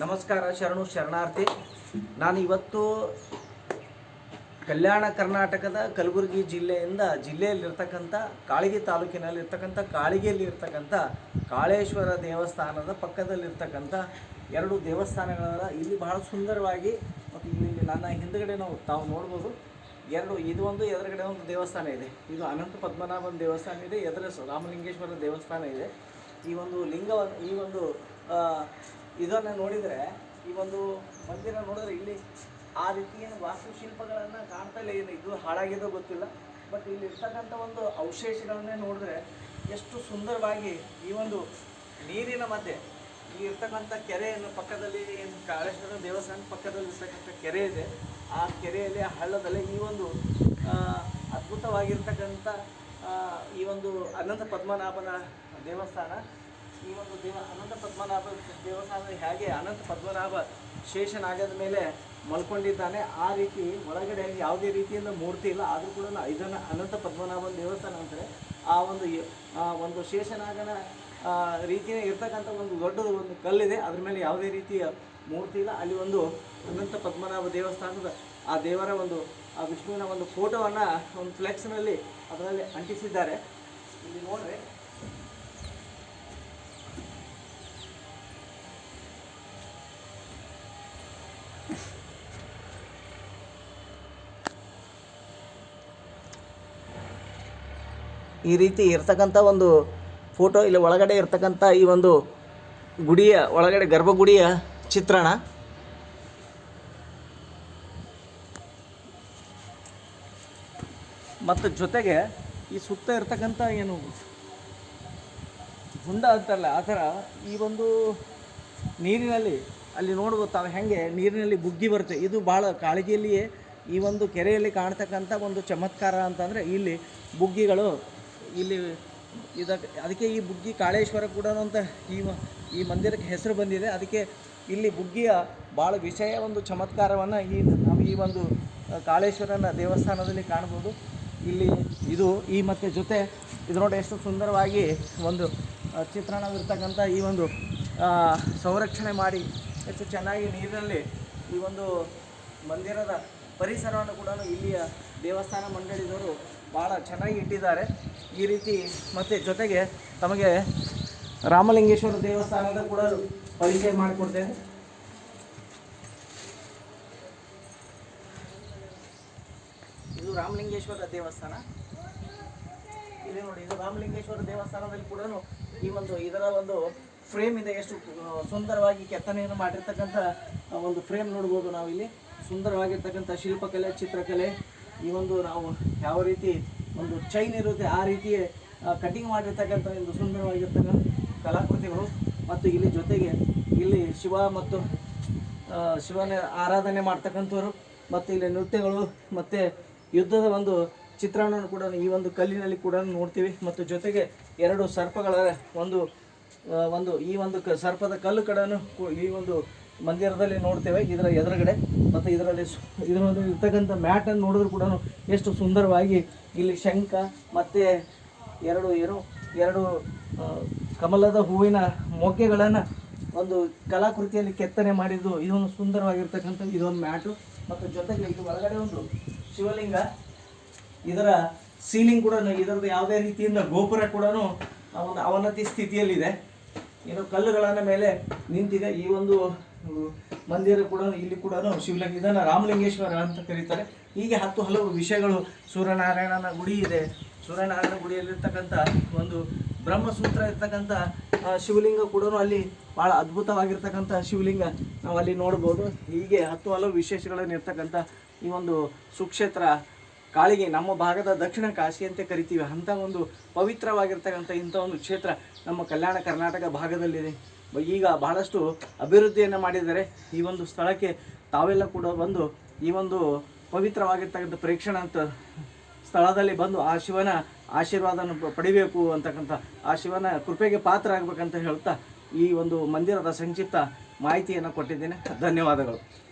ನಮಸ್ಕಾರ, ಶರಣು ಶರಣಾರ್ಥಿ. ನಾನು ಇವತ್ತು ಕಲ್ಯಾಣ ಕರ್ನಾಟಕದ ಕಲಬುರಗಿ ಜಿಲ್ಲೆಯಿಂದ ಜಿಲ್ಲೆಯಲ್ಲಿರ್ತಕ್ಕಂಥ ಕಾಳಿಗೆ ತಾಲೂಕಿನಲ್ಲಿರ್ತಕ್ಕಂಥ ಕಾಳಿಗೆಯಲ್ಲಿರ್ತಕ್ಕಂಥ ಕಾಳೇಶ್ವರ ದೇವಸ್ಥಾನದ ಪಕ್ಕದಲ್ಲಿರ್ತಕ್ಕಂಥ ಎರಡು ದೇವಸ್ಥಾನಗಳ ಇಲ್ಲಿ ಬಹಳ ಸುಂದರವಾಗಿ ಮತ್ತು ಇಲ್ಲಿ ನನ್ನ ಹಿಂದುಗಡೆ ನಾವು ತಾವು ನೋಡ್ಬೋದು. ಎರಡು, ಇದು ಒಂದು, ಎದುರುಗಡೆ ಒಂದು ದೇವಸ್ಥಾನ ಇದೆ. ಇದು ಅನಂತ ಪದ್ಮನಾಭನ ದೇವಸ್ಥಾನ ಇದೆ, ಎದುರು ರಾಮಲಿಂಗೇಶ್ವರ ದೇವಸ್ಥಾನ ಇದೆ. ಈ ಒಂದು ಲಿಂಗವನ್ನು, ಈ ಒಂದು ಇದನ್ನು ನೋಡಿದರೆ ಈ ಒಂದು ಮಂದಿರ ನೋಡಿದ್ರೆ ಇಲ್ಲಿ ಆ ರೀತಿ ಏನು ವಾಸ್ತುಶಿಲ್ಪಗಳನ್ನು ಕಾಣ್ತಾ ಇಲ್ಲ, ಏನು ಇದು ಹಾಳಾಗಿದೋ ಗೊತ್ತಿಲ್ಲ. ಬಟ್ ಇಲ್ಲಿ ಇರ್ತಕ್ಕಂಥ ಒಂದು ಅವಶೇಷಗಳನ್ನೇ ನೋಡಿದ್ರೆ ಎಷ್ಟು ಸುಂದರವಾಗಿ ಈ ಒಂದು ನೀರಿನ ಮಧ್ಯೆ, ಈ ಇರ್ತಕ್ಕಂಥ ಕೆರೆಯನ್ನು ಪಕ್ಕದಲ್ಲಿ ಏನು ಕಾಳೇಶ್ವರ ದೇವಸ್ಥಾನ ಪಕ್ಕದಲ್ಲಿ ಇರ್ತಕ್ಕಂಥ ಕೆರೆ ಇದೆ, ಆ ಕೆರೆಯಲ್ಲಿ, ಆ ಹಳ್ಳದಲ್ಲಿ ಈ ಒಂದು ಅದ್ಭುತವಾಗಿರ್ತಕ್ಕಂಥ ಈ ಒಂದು ಅನಂತ ಪದ್ಮನಾಭನ ದೇವಸ್ಥಾನ ಈ ಒಂದು ದೇವ ಅನಂತ ಪದ್ಮನಾಭ ದೇವಸ್ಥಾನ ಹೇಗೆ ಅನಂತ ಪದ್ಮನಾಭ ಶೇಷನಾಗದ ಮೇಲೆ ಮಲ್ಕೊಂಡಿದ್ದಾನೆ, ಆ ರೀತಿ ಒಳಗಡೆ ಯಾವುದೇ ರೀತಿಯಿಂದ ಮೂರ್ತಿ ಇಲ್ಲ, ಆದರೂ ಕೂಡ ಇದನ್ನು ಅನಂತ ಪದ್ಮನಾಭನ ದೇವಸ್ಥಾನ ಅಂತಾರೆ. ಆ ಒಂದು ಒಂದು ಶೇಷನಾಗನ ರೀತಿಯ ಇರ್ತಕ್ಕಂಥ ಒಂದು ದೊಡ್ಡದು ಒಂದು ಕಲ್ಲಿದೆ. ಅದ್ರ ಮೇಲೆ ಯಾವುದೇ ರೀತಿಯ ಮೂರ್ತಿ ಇಲ್ಲ. ಅಲ್ಲಿ ಒಂದು ಅನಂತ ಪದ್ಮನಾಭ ದೇವಸ್ಥಾನದ ಆ ದೇವರ ಒಂದು, ಆ ವಿಷ್ಣುವಿನ ಒಂದು ಫೋಟೋವನ್ನು ಒಂದು ಫ್ಲೆಕ್ಸ್ನಲ್ಲಿ ಅದರಲ್ಲಿ ಅಂಟಿಸಿದ್ದಾರೆ. ಇಲ್ಲಿ ನೋಡ್ರಿ. ಈ ರೀತಿ ಇರ್ತಕ್ಕಂಥ ಒಂದು ಫೋಟೋ ಇಲ್ಲಿ ಒಳಗಡೆ ಇರ್ತಕ್ಕಂಥ ಈ ಒಂದು ಗುಡಿಯ ಒಳಗಡೆ ಗರ್ಭಗುಡಿಯ ಚಿತ್ರಣ. ಮತ್ತು ಜೊತೆಗೆ ಈ ಸುತ್ತ ಇರ್ತಕ್ಕಂಥ ಏನು ಹುಂಡ ಅಂತಾರಲ್ಲ, ಆ ಥರ ಈ ಒಂದು ನೀರಿನಲ್ಲಿ ಅಲ್ಲಿ ನೋಡ್ಬೋದು ತಾವು ಹೆಂಗೆ ನೀರಿನಲ್ಲಿ ಬುಗ್ಗಿ ಬರುತ್ತೆ. ಇದು ಭಾಳ ಕಾಳಜಿಯಲ್ಲಿಯೇ ಈ ಒಂದು ಕೆರೆಯಲ್ಲಿ ಕಾಣ್ತಕ್ಕಂಥ ಒಂದು ಚಮತ್ಕಾರ ಅಂತಂದರೆ ಇಲ್ಲಿ ಬುಗ್ಗಿಗಳು ಇಲ್ಲಿ ಇದಕ್ಕೆ ಅದಕ್ಕೆ ಈ ಬುಗ್ಗಿ ಕಾಳೇಶ್ವರ ಕೂಡ ಅಂತ ಈ ಈ ಮಂದಿರಕ್ಕೆ ಹೆಸರು ಬಂದಿದೆ. ಅದಕ್ಕೆ ಇಲ್ಲಿ ಬುಗ್ಗಿಯ ಭಾಳ ವಿಷಯ ಒಂದು ಚಮತ್ಕಾರವನ್ನು ಈ ನಾವು ಈ ಒಂದು ಕಾಳೇಶ್ವರನ ದೇವಸ್ಥಾನದಲ್ಲಿ ಕಾಣ್ಬೋದು. ಇಲ್ಲಿ ಇದು ಈ ಮತ್ತು ಜೊತೆ ಇದು ನೋಡಿ ಎಷ್ಟು ಸುಂದರವಾಗಿ ಒಂದು ಚಿತ್ರಣವಿರ್ತಕ್ಕಂಥ ಈ ಒಂದು ಸಂರಕ್ಷಣೆ ಮಾಡಿ ಎಷ್ಟು ಚೆನ್ನಾಗಿ ನೀರಿನಲ್ಲಿ ಈ ಒಂದು ಮಂದಿರದ ಪರಿಸರವನ್ನು ಕೂಡ ಇಲ್ಲಿಯ ದೇವಸ್ಥಾನ ಮಂಡಳಿದವರು ಭಾಳ ಚೆನ್ನಾಗಿ ಇಟ್ಟಿದ್ದಾರೆ. ಈ ರೀತಿ ಮತ್ತು ಜೊತೆಗೆ ತಮಗೆ ರಾಮಲಿಂಗೇಶ್ವರ ದೇವಸ್ಥಾನದ ಕೂಡ ಪರಿಚಯ ಮಾಡಿಕೊಡ್ತೇನೆ. ಇದು ರಾಮಲಿಂಗೇಶ್ವರ ದೇವಸ್ಥಾನ. ಇಲ್ಲಿ ನೋಡಿ, ಇದು ರಾಮಲಿಂಗೇಶ್ವರ ದೇವಸ್ಥಾನದಲ್ಲಿ ಕೂಡ ಈ ಒಂದು ಇದರ ಒಂದು ಫ್ರೇಮ್ ಇದೆ. ಎಷ್ಟು ಸುಂದರವಾಗಿ ಕೆತ್ತನೆಯನ್ನು ಮಾಡಿರ್ತಕ್ಕಂಥ ಒಂದು ಫ್ರೇಮ್ ನೋಡ್ಬೋದು ನಾವು ಇಲ್ಲಿ ಸುಂದರವಾಗಿರ್ತಕ್ಕಂಥ ಶಿಲ್ಪಕಲೆ, ಚಿತ್ರಕಲೆ, ಈ ಒಂದು ನಾವು ಯಾವ ರೀತಿ ಒಂದು ಚೈನ್ ಇರುತ್ತೆ, ಆ ರೀತಿ ಕಟಿಂಗ್ ಮಾಡಿರ್ತಕ್ಕಂಥ ಒಂದು ಸುಂದರವಾಗಿರ್ತಕ್ಕಂಥ ಕಲಾಕೃತಿಗಳು. ಮತ್ತು ಇಲ್ಲಿ ಜೊತೆಗೆ ಇಲ್ಲಿ ಶಿವ ಮತ್ತು ಶಿವನ ಆರಾಧನೆ ಮಾಡ್ತಕ್ಕಂಥವ್ರು. ಮತ್ತು ಇಲ್ಲಿ ನೃತ್ಯಗಳು, ಮತ್ತು ಯುದ್ಧದ ಒಂದು ಚಿತ್ರಣವನ್ನು ಕೂಡ ಈ ಒಂದು ಕಲ್ಲಿನಲ್ಲಿ ಕೂಡ ನೋಡ್ತೀವಿ. ಮತ್ತು ಜೊತೆಗೆ ಎರಡು ಸರ್ಪಗಳ ಒಂದು ಒಂದು ಈ ಒಂದು ಸರ್ಪದ ಕಲ್ಲು ಕಡೆಯೂ ಈ ಒಂದು ಮಂದಿರದಲ್ಲಿ ನೋಡ್ತೇವೆ, ಇದರ ಎದುರುಗಡೆ ಮತ್ತು ಇದರಲ್ಲಿ ಇದರಲ್ಲಿ ಇರ್ತಕ್ಕಂಥ ಮ್ಯಾಟನ್ನು ನೋಡಿದ್ರು ಕೂಡ ಎಷ್ಟು ಸುಂದರವಾಗಿ ಇಲ್ಲಿ ಶಂಖ ಮತ್ತು ಎರಡು, ಏನು, ಎರಡು ಕಮಲದ ಹೂವಿನ ಮೊಗ್ಗೆಗಳನ್ನು ಒಂದು ಕಲಾಕೃತಿಯಲ್ಲಿ ಕೆತ್ತನೆ ಮಾಡಿದ್ದು, ಇದೊಂದು ಸುಂದರವಾಗಿರ್ತಕ್ಕಂಥ ಇದೊಂದು ಮ್ಯಾಟು. ಮತ್ತು ಜೊತೆಗೆ ಇದು ಒಳಗಡೆ ಒಂದು ಶಿವಲಿಂಗ, ಇದರ ಸೀಲಿಂಗ್ ಕೂಡ ಇದರದ್ದು ಯಾವುದೇ ರೀತಿಯಿಂದ ಗೋಪುರ ಕೂಡ ಒಂದು ಅವನತಿ ಸ್ಥಿತಿಯಲ್ಲಿದೆ. ಏನು ಕಲ್ಲುಗಳನ್ನು ಮೇಲೆ ನಿಂತಿದೆ. ಈ ಒಂದು ಮಂದಿರ ಕೂಡ, ಇಲ್ಲಿ ಕೂಡ ಶಿವಲಿಂಗ ಇದನ್ನು ರಾಮಲಿಂಗೇಶ್ವರ ಅಂತ ಕರೀತಾರೆ. ಹೀಗೆ ಹತ್ತು ಹಲವು ವಿಷಯಗಳು ಸೂರ್ಯನಾರಾಯಣನ ಗುಡಿ ಇದೆ. ಸೂರ್ಯನಾರಾಯಣ ಗುಡಿಯಲ್ಲಿರ್ತಕ್ಕಂಥ ಒಂದು ಬ್ರಹ್ಮಸೂತ್ರ ಇರ್ತಕ್ಕಂಥ ಶಿವಲಿಂಗ ಕೂಡ ಅಲ್ಲಿ ಭಾಳ ಅದ್ಭುತವಾಗಿರ್ತಕ್ಕಂಥ ಶಿವಲಿಂಗ ನಾವು ಅಲ್ಲಿ ನೋಡ್ಬೋದು. ಹೀಗೆ ಹತ್ತು ಹಲವು ವಿಶೇಷಗಳನ್ನಿರ್ತಕ್ಕಂಥ ಈ ಒಂದು ಸುಕ್ಷೇತ್ರ ಕಾಳಿಗೆ ನಮ್ಮ ಭಾಗದ ದಕ್ಷಿಣ ಕಾಶಿ ಅಂತ ಕರಿತೀವಿ. ಅಂಥ ಒಂದು ಪವಿತ್ರವಾಗಿರ್ತಕ್ಕಂಥ ಇಂಥ ಒಂದು ಕ್ಷೇತ್ರ ನಮ್ಮ ಕಲ್ಯಾಣ ಕರ್ನಾಟಕ ಭಾಗದಲ್ಲಿದೆ. ಈಗ ಬಹಳಷ್ಟು ಅಭಿವೃದ್ಧಿಯನ್ನು ಮಾಡಿದ್ದಾರೆ. ಈ ಒಂದು ಸ್ಥಳಕ್ಕೆ ತಾವೆಲ್ಲ ಕೂಡ ಬಂದು ಈ ಒಂದು ಪವಿತ್ರವಾಗಿರ್ತಕ್ಕಂಥ ಪ್ರೇಕ್ಷಣ ಅಂತ ಸ್ಥಳದಲ್ಲಿ ಬಂದು ಆ ಶಿವನ ಆಶೀರ್ವಾದನ ಪ- ಪಡಿಬೇಕು ಅಂತಕ್ಕಂಥ, ಆ ಶಿವನ ಕೃಪೆಗೆ ಪಾತ್ರ ಆಗಬೇಕಂತ ಹೇಳ್ತಾ ಈ ಒಂದು ಮಂದಿರದ ಸಂಕ್ಷಿಪ್ತ ಮಾಹಿತಿಯನ್ನು ಕೊಟ್ಟಿದ್ದೇನೆ. ಧನ್ಯವಾದಗಳು.